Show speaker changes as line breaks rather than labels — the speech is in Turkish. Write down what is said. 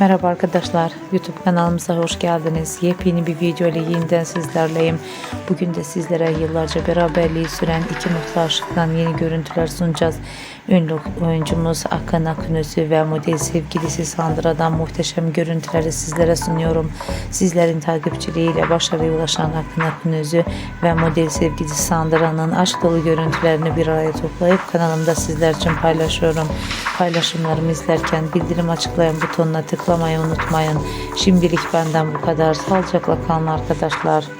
Merhaba arkadaşlar, YouTube kanalımıza hoş geldiniz. Yepyeni bir video ile yeniden sizlerleyim. Bugün de sizlere yıllarca beraberliği süren iki mutlu aşıktan yeni görüntüler sunacağız. Ünlü oyuncumuz Akın Akınözü ve model sevgilisi Sandra'dan muhteşem görüntüleri sizlere sunuyorum. Sizlerin takipçiliğiyle başarıya ulaşan Akın Akınözü ve model sevgilisi Sandra'nın aşk dolu görüntülerini bir araya toplayıp kanalımda sizler için paylaşıyorum. Paylaşımlarımı izlerken bildirim açıklayan butonuna tıklamayı unutmayın. Şimdilik benden bu kadar. Sağlıcakla kalın arkadaşlar.